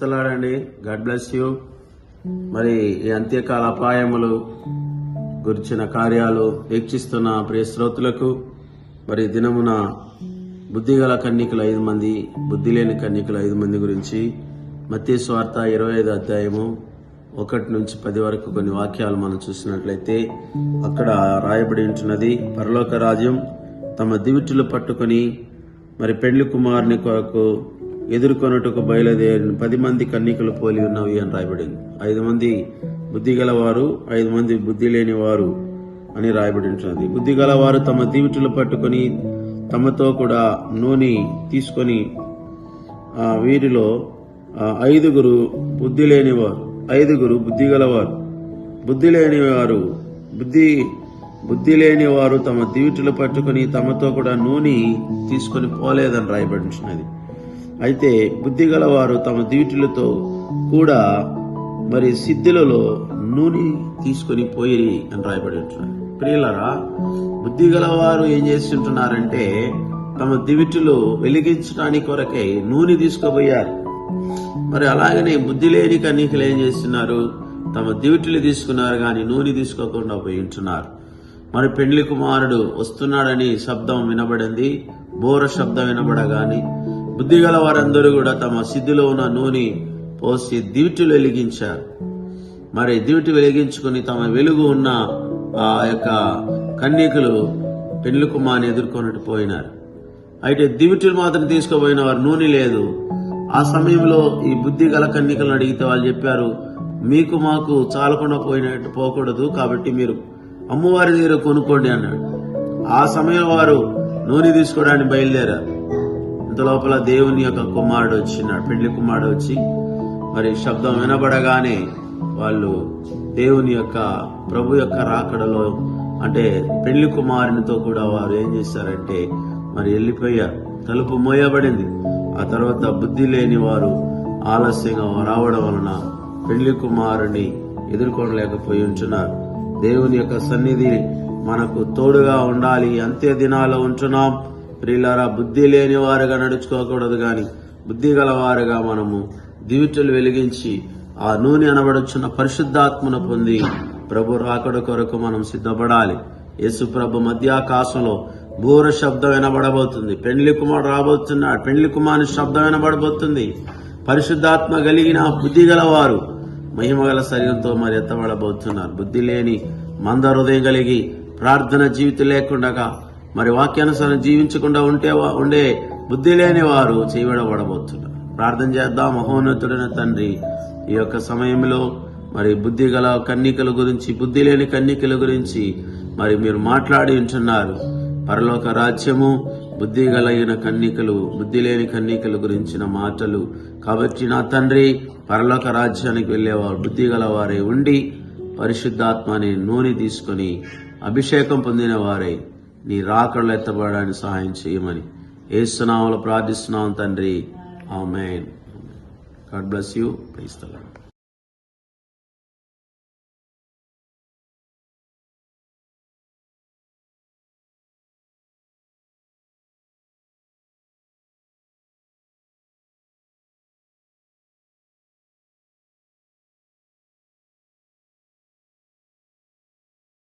ప్రేస్తలాడండి God bless you. మరి ఈ అంత్యకాల అపాయములు గురించిన కార్యాలు వీక్షిస్తున్న ప్రియ శ్రోతులకు మరి దినమున బుద్ధిగల కన్నికలు ఐదు మంది బుద్ధి లేని కన్నికలు ఐదు మంది గురించి మత్తి స్వార్థ ఇరవై ఐదు అధ్యాయము ఒకటి నుంచి పది వరకు కొన్ని వాక్యాలు మనం చూసినట్లయితే అక్కడ రాయబడి ఉంటున్నది. పరలోక రాజ్యం తమ దివిటులు పట్టుకొని మరి పెండ్లి కుమారుని కొరకు ఎదుర్కొనుటకు బయలుదేరిన పది మంది కన్నికలు పోలి ఉన్నవి అని రాయబడింది. ఐదు మంది బుద్ధి గలవారు ఐదు మంది బుద్ధి లేని వారు అని రాయబడి బుద్ధి గలవారు తమ దివిటులు పట్టుకొని తమతో కూడా నూనె తీసుకొని వీరిలో ఐదుగురు బుద్ధి లేనివారు ఐదుగురు బుద్ధి గలవారు బుద్ధి లేనివారు బుద్ధి బుద్ధి లేని వారు తమ దివిటులు పట్టుకొని తమతో కూడా నూనె తీసుకొని పోలేదని రాయబడించినది అయితే బుద్ధి గలవారు తమ దీటులతో కూడా మరి సిద్ధులలో నూనె తీసుకొని పోయి అని రాయబడి ఉంటున్నారు ప్రియులరా బుద్ధి గలవారు ఏం చేస్తుంటున్నారంటే తమ దివిటులు వెలిగించడానికి కొరకై నూనె తీసుకుపోయారు. మరి అలాగనే బుద్ధి లేని కన్నికలు ఏం చేస్తున్నారు? తమ దివిటులు తీసుకున్నారు కానీ నూనె తీసుకోకుండా పోయి ఉంటున్నారు. మరి పెండ్లి కుమారుడు వస్తున్నాడని శబ్దం వినబడింది. బోర శబ్దం వినబడగాని బుద్ధి గల వారందరూ కూడా తమ సిద్ధిలో ఉన్న నూనె పోసి దివిటిలు వెలిగించారు. మరి దివిటి వెలిగించుకుని తమ వెలుగు ఉన్న ఆ యొక్క కన్యకులు పెళ్ళి కుమార్ని ఎదుర్కొన్నట్టు పోయినారు. అయితే దివిటిలు మాత్రం తీసుకుపోయిన వారు నూనె లేదు. ఆ సమయంలో ఈ బుద్ధి గల కన్నికలను అడిగితే వాళ్ళు చెప్పారు మీకు మాకు చాలకుండా పోయినట్టు పోకూడదు కాబట్టి మీరు అమ్మవారి దగ్గర కొనుక్కోండి అన్నాడు. ఆ సమయం వారు నూనె తీసుకోవడానికి బయలుదేరారు. లోపల దేవుని యొక్క కుమారుడు వచ్చినాడు పెళ్ళి కుమారుడు వచ్చి మరి శబ్దం వినబడగానే వాళ్ళు దేవుని యొక్క ప్రభు యొక్క రాకడలో అంటే పెళ్ళి కుమారునితో కూడా వారు ఏం చేశారంటే మరి వెళ్ళిపోయారు. తలుపు మోయబడింది. ఆ తర్వాత బుద్ధి లేని వారు ఆలస్యంగా రావడం వలన పెళ్ళి కుమారుని ఎదుర్కోలేకపోయి ఉంటున్నారు. దేవుని యొక్క సన్నిధి మనకు తోడుగా ఉండాలి. అంత్య దినాల్లో ఉంటున్నాం. ప్రియులారా బుద్ధి లేని వారుగా నడుచుకోకూడదు కానీ బుద్ధి గలవారుగా మనము దివిటలు వెలిగించి ఆ నూనె అనబడుచున్న పరిశుద్ధాత్మను పొంది ప్రభు రాకడ కొరకు మనం సిద్ధపడాలి. యేసు ప్రభు మధ్యాకాశంలో బూర శబ్దం వినబడబోతుంది. పెండ్లి కుమారుడు రాబోతున్నాడు. పెండ్లి కుమారుని శబ్దం వినబడబోతుంది. పరిశుద్ధాత్మ కలిగిన బుద్ధి గలవారు మహిమగల శరీరంతో మరి ఎత్తబడబోతున్నారు. బుద్ధి లేని మంద హృదయం కలిగి ప్రార్థన జీవితం లేకుండా మరి వాక్యానుసారం జీవించకుండా ఉంటే ఉండే బుద్ధి లేని వారు చేయబడబడబోతున్నారు ప్రార్థన చేద్దాం. మహోన్నతుడైన తండ్రి ఈ యొక్క సమయంలో మరి బుద్ధి గల కన్నికల గురించి బుద్ధి లేని కన్నికల గురించి మరి మీరు మాట్లాడి ఉంటున్నారు. పరలోక రాజ్యము బుద్ధి కలిగిన కన్నికలు బుద్ధి లేని కన్నికల గురించిన మాటలు. కాబట్టి నా తండ్రి పరలోక రాజ్యానికి వెళ్ళేవారు బుద్ధి గలవారే ఉండి పరిశుద్ధాత్మని నూనె తీసుకొని అభిషేకం పొందిన వారే నీ రాకడలు ఎత్తబడడానికి సహాయం చేయమని. ఏసునామలు ప్రార్థిస్తున్నాం తండ్రి. Amen. God bless you. Praise the Lord